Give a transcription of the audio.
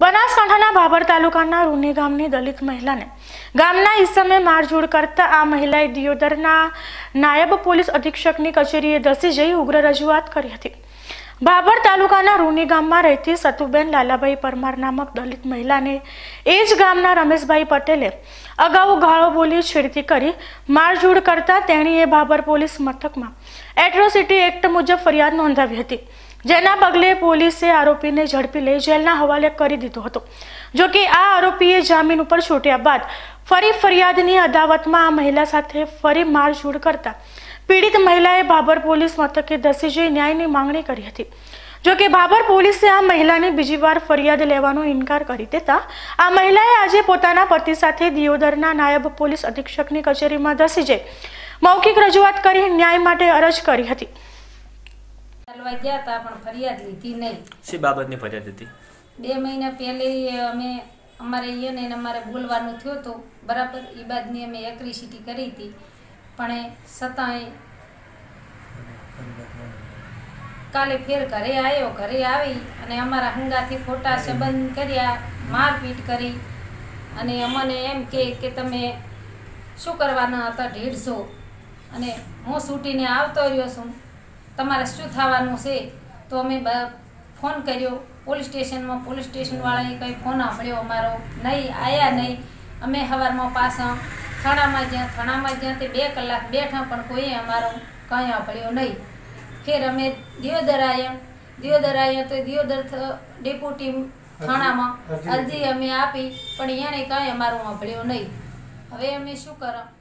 બનાસકાંઠાના ભાભર તાલુકાના રૂની ગામની દલિત મહિલાને ગામના ઈસમે મારઝૂડ કરતા આ મહિલાએ દિયોદરના નાયબ પોલીસ અધિક્ષકની કચેરીએ ધસી જઈ ઉગ્ર રજૂઆત કરી હતી. ભાભર તાલુકાના રૂની ગામમાં રહેતી સતુબેન લાલાભાઈ પરમાર નામક દલિત મહિલાને એ જ ગામના રમેશભાઈ પટેલે અગાઉ ગાળો બોલી છેડતી કરી મારઝૂડ કરતા તેણીએ ભાભર પોલીસ મથકમાં એટ્રોસિટી એક્ટ મુજબ ફરિયાદ નોંધાવી હતી. જેના પગલે પોલીસે આરોપીને ઝડપી લઈ જેલના હવાલે કરી દીધો હતો. જો કે આ આરોપીએ જામીન ઉપર છૂટ્યા બાદ ફરી ફરિયાદની અદાવતમાં આ મહિલા સાથે ફરી મારઝૂડ કરતા પીડિત મહિલાએ ભાભર પોલીસ મથકે ધસી જઈ ન્યાયની માંગણી કરી હતી. જો કે ભાભર પોલીસે આ મહિલાને બીજી વાર ફરિયાદ લેવાનો ઇનકાર કરી દેતા આ મહિલાએ આજે પોતાના પતિ સાથે દિયોદરના નાયબ પોલીસ અધિક્ષકની કચેરીમાં ધસી જઈ મૌખિક રજૂઆત કરી ન્યાય માટે અરજ કરી હતી. ચાલવા ગયા હતા પણ ફરિયાદ લીધી નહીં. શી બાબતની ફરિયાદ હતી બે મહિના પહેલે અમે અમારે એને ને અમારે બોલવાનું થયું હતું. બરાબર એ બાદની અમે એક્રિસિટી કરી હતી. પણ એ છતાંય કાલે ફેર ઘરે આવ્યો ઘરે આવી અને અમારા હંગાથી ખોટા સંબંધ કર્યા મારપીટ કરી. અને અમને એમ કે કે તમે શું કરવાના હતા ઢીઢસો? અને હું છૂટીને આવતો રહ્યો છું. તમારે શું થવાનું છે? તો અમે બ- ફોન કર્યો. પોલીસ સ્ટેશનમાં પોલીસ સ્ટેશનવાળાએ કંઈ ફોન સાંભળ્યો અમારો? નહીં આવ્યા નહીં. અમે સવારમાં પાછા થાણામાં જ્યાં થાણામાં જ્યાં તે બે કલાક બેઠા પણ કોઈએ અમારો કંઈ સાંભળ્યો નહીં. ફેર અમે દિયોદર આવ્યા દિયોદર આવ્યા તો દિયોદર ડેપ્યુટી થાણામાં અરજી અમે આપી પણ એણે કાંઈ અમારું સાંભળ્યું નહીં. હવે અમે શું કરો